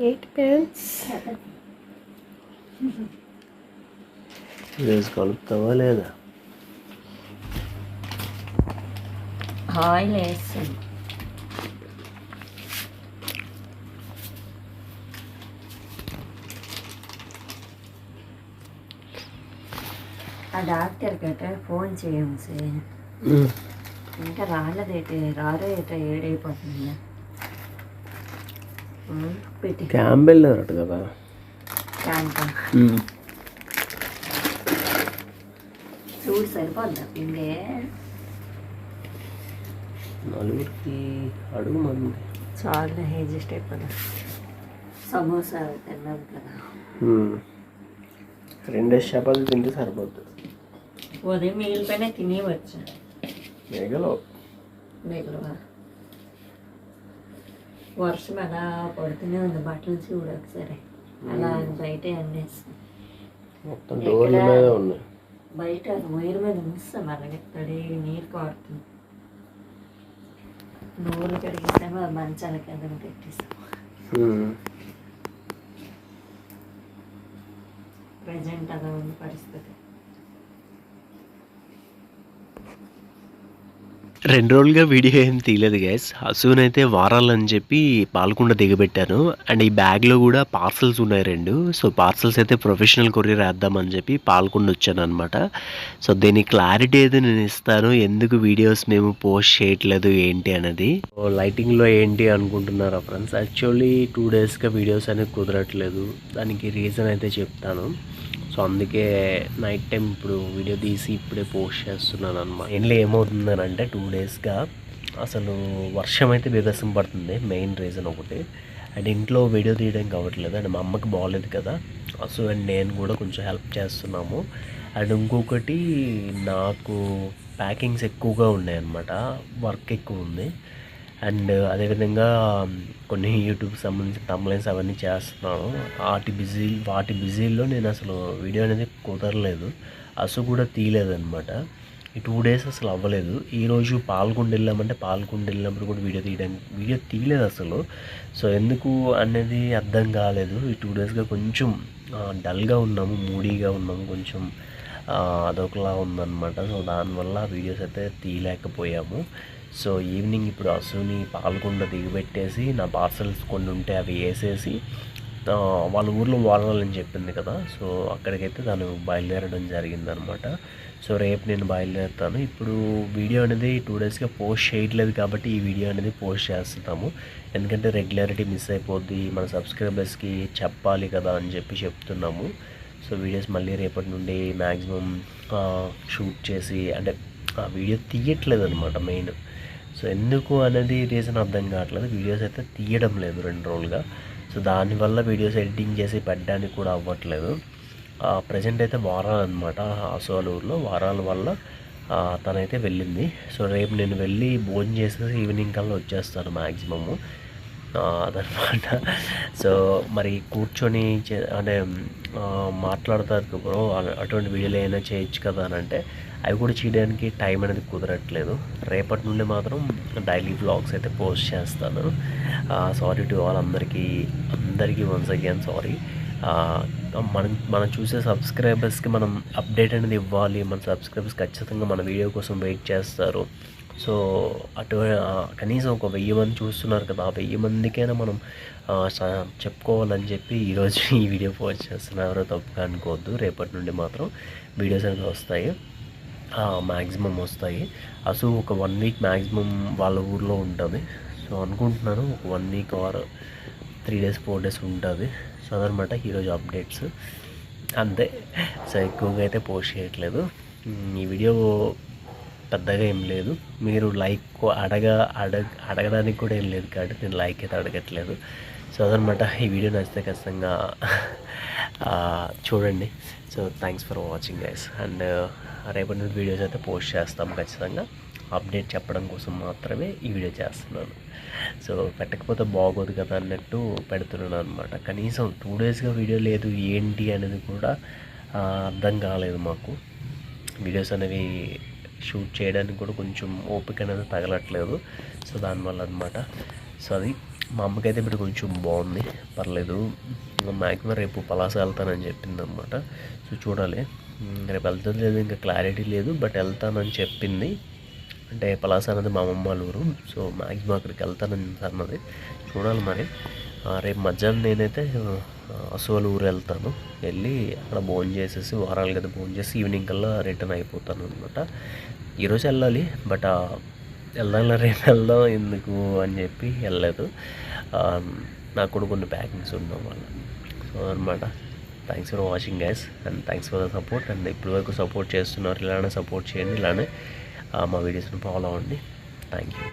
Eight pens వేసి కలుపుతావా లేదా? Oil వేస్తాను ఆ డాక్టర్ గట్రా ఫోన్ చేయం సార్. ఇంకా రాలేదేటి? రారో ఏట ఏడైపోతుంది క్యాంబెల్ అట కదా. చూడు సరిపోద్దా పిండి? నలుగురికి అడుగు మంది. చాలా హెజిస్ట్ అయిపోదా. సమోసా తిన్నాం కదా. రెండేసి చపాతీలు తింటే సరిపోతుంది ఉదయం మిగిలిపోయినా తినేవచ్చు మేఘలో మిగిలివా? వర్షం ఎలా పడుతూనే ఉంది. బట్టలు చూడు ఒకసారి. అలా బయట ఉన్నాయి. బయట వైర్ మీద ఉంచుతాం. అలాగే తడి నీరు కారుతుంది. నూరు కడిగిస్తాము. ఆ మంచాల కింద పెట్టేస్తాం. ఉమ్. ప్రజెంట్ అలా ఉంది పరిస్థితి. రెండు రోజులుగా వీడియో ఏం తీయలేదు గైస్ హసూనైతే వారాలని చెప్పి పాలకుండ దిగబెట్టాను. అండ్ ఈ బ్యాగ్లో కూడా పార్సల్స్ ఉన్నాయి రెండు. సో పార్సల్స్ అయితే ప్రొఫెషనల్ కొరియర్ వేద్దామని చెప్పి పాలకుండ వచ్చాను అనమాట సో దీని క్లారిటీ అయితే నేను ఇస్తాను. ఎందుకు వీడియోస్ మేము పోస్ట్ చేయట్లేదు ఏంటి అనేది. లైటింగ్లో ఏంటి అనుకుంటున్నారా ఫ్రెండ్స్ యాక్చువల్లీ టూ డేస్గా వీడియోస్ అనేది కుదరట్లేదు. దానికి రీజన్ అయితే చెప్తాను. సో అందుకే నైట్ టైం ఇప్పుడు వీడియో తీసి ఇప్పుడే పోస్ట్ చేస్తున్నాను అనమాట ఇంట్లో ఏమవుతుందని అంటే టూ డేస్గా అసలు వర్షం అయితే బీభత్సం పడుతుంది మెయిన్ రీజన్ ఒకటి. అండ్ ఇంట్లో వీడియో తీయడం కావట్లేదు అండ్ మా అమ్మకి బాగలేదు కదా. సో అండ్ నేను కూడా కొంచెం హెల్ప్ చేస్తున్నాము. అండ్ ఇంకొకటి నాకు ప్యాకింగ్స్ ఎక్కువగా ఉన్నాయి అన్నమాట వర్క్ ఎక్కువ ఉంది. అండ్ అదేవిధంగా కొన్ని యూట్యూబ్ సంబంధించిన తమ్లైన్స్ అవన్నీ చేస్తున్నాను. వాటి బిజీ వాటి బిజీలో నేను అసలు వీడియో అనేది కుదరలేదు. అసలు కూడా తీయలేదనమాట ఈ టూ డేస్ అసలు అవ్వలేదు. ఈరోజు పాల్గొండ వెళ్ళామంటే పాల్గొండ వెళ్ళినప్పుడు కూడా వీడియో తీయడానికి వీడియో తీయలేదు అసలు. సో ఎందుకు అనేది అర్థం కాలేదు. ఈ టూ డేస్గా కొంచెం డల్గా ఉన్నాము మూడీగా ఉన్నాము కొంచెం అదొకలా ఉందన్నమాట. సో దానివల్ల వీడియోస్ అయితే తీయలేకపోయాము. సో ఈవినింగ్ ఇప్పుడు అసుని పాల్గొండ దిగబెట్టేసి నా పార్సల్స్ కొన్ని ఉంటే అవి వేసేసి వాళ్ళ ఊర్లో వాడాలని చెప్పింది కదా. సో అక్కడికైతే తను బయలుదేరడం జరిగిందనమాట సో రేపు నేను బయలుదేరుతాను. ఇప్పుడు వీడియో అనేది టూ డేస్గా పోస్ట్ చేయట్లేదు కాబట్టి ఈ వీడియో అనేది పోస్ట్ చేస్తున్నాము. ఎందుకంటే రెగ్యులారిటీ మిస్ అయిపోద్ది మన సబ్స్క్రైబర్స్కి చెప్పాలి కదా అని చెప్పి చెప్తున్నాము. సో వీడియోస్ మళ్ళీ రేపటి నుండి మ్యాక్సిమం షూట్ చేసి అంటే ఆ వీడియో తీయట్లేదు అనమాట మెయిన్. సో ఎందుకు అనేది రీజన్ అర్థం కావట్లేదు. వీడియోస్ అయితే తీయడం లేదు రెండు రోజులుగా. సో దానివల్ల వీడియోస్ ఎడిటింగ్ చేసి పెట్టడానికి కూడా అవ్వట్లేదు. ప్రజెంట్ అయితే వారాలు అనమాట అసోలూరులో వారాల వల్ల తనైతే వెళ్ళింది. సో రేపు నేను వెళ్ళి భోజనం చేసేసి ఈవినింగ్ కల్లా వచ్చేస్తాను మ్యాక్సిమము అదనమాట. సో మరి కూర్చొని చే- అంటే మాట్లాడతారు బ్రో అటువంటి వీడియోలు ఏమైనా చేయొచ్చు కదా అని అంటే అవి కూడా చేయడానికి టైం అనేది కుదరట్లేదు. రేపటి నుండి మాత్రం డైలీ వ్లాగ్స్ అయితే పోస్ట్ చేస్తాను. సారీ టు ఆల్ అందరికీ అందరికీ వన్స్ అగైన్ సారీ. మనం మనం చూసే సబ్స్క్రైబర్స్కి మనం అప్డేట్ అనేది ఇవ్వాలి. మన సబ్స్క్రైబర్స్ ఖచ్చితంగా మన వీడియో కోసం వెయిట్ చేస్తారు. సో అటు కనీసం ఒక వెయ్యి మంది చూస్తున్నారు కదా ఆ వెయ్యి మందికైనా మనం స- చెప్పుకోవాలని చెప్పి ఈరోజు ఈ వీడియో పోస్ట్ చేస్తున్నా ఎవరో తప్పుగా అనుకోవద్దు. రేపటి నుండి మాత్రం వీడియోస్ అనేది వస్తాయి. మ్యాక్సిమం వస్తాయి. అసలు ఒక వన్ వీక్ మ్యాక్సిమం వాళ్ళ ఊర్లో ఉంటుంది. సో అనుకుంటున్నాను ఒక one week or three days four days ఉంటుంది. సో అదనమాట ఈరోజు అప్డేట్స్. అంతే. సో ఎక్కువగా అయితే పోస్ట్ చేయట్లేదు. ఈ వీడియో పెద్దగా ఏం లేదు. మీరు లైక్ అడగ అడగ అడగడానికి కూడా ఏం లేదు కాబట్టి నేను లైక్ అయితే అడగట్లేదు. సో అదనమాట. ఈ వీడియో నచ్చితే ఖచ్చితంగా చూడండి. So thanks for watching guys and రేపటి నుండి వీడియోస్ అయితే పోస్ట్ చేస్తాం ఖచ్చితంగా. అప్డేట్ చెప్పడం కోసం మాత్రమే ఈ వీడియో చేస్తున్నాను. సో పెట్టకపోతే బాగోదు కదా అన్నట్టు పెడుతున్నాను అనమాట కనీసం టూ డేస్గా వీడియో లేదు ఏంటి అనేది కూడా అర్థం కాలేదు మాకు. వీడియోస్ అనేవి షూట్ చేయడానికి కూడా కొంచెం ఓపిక అనేది తగలట్లేదు. సో దానివల్ల అనమాట సో అది మా అమ్మకైతే ఇప్పుడు కొంచెం బాగుంది. పర్లేదు. మ్యాక్సిమం రేపు పలాస వెళ్తానని చెప్పింది అనమాట సో చూడాలి. రేపు వెళ్తుంది లేదు ఇంకా క్లారిటీ లేదు. బట్ వెళ్తానని చెప్పింది. అంటే పలాస అనేది మా అమ్మమ్మ వాళ్ళ ఊరు. సో మ్యాక్సిమం అక్కడికి వెళ్తానని అన్నది చూడాలి మరి. రేపు మధ్యాహ్నం నేనైతే అసోలు ఊరు వెళ్తాను వెళ్ళి అక్కడ భోజనం చేసేసి వారాలు కదా భోజనం చేసి ఈవినింగ్ కల్లా రిటర్న్ అయిపోతాను అనమాట ఈరోజు వెళ్ళాలి బట్ ఆ, వెళ్దాం రేపు వెళ్దాం ఎందుకు అని చెప్పి వెళ్ళలేదు. నాకు కూడా కొన్ని ప్యాకింగ్స్ ఉండడం వల్ల. సో అనమాట thanks for watching guys and thanks for the support and ఇప్పటివరకు సపోర్ట్ చేస్తున్నారు ఇలానే సపోర్ట్ చేయండి ఇలానే మా వీడియోస్ని ఫాలో అవ్వండి. Thank you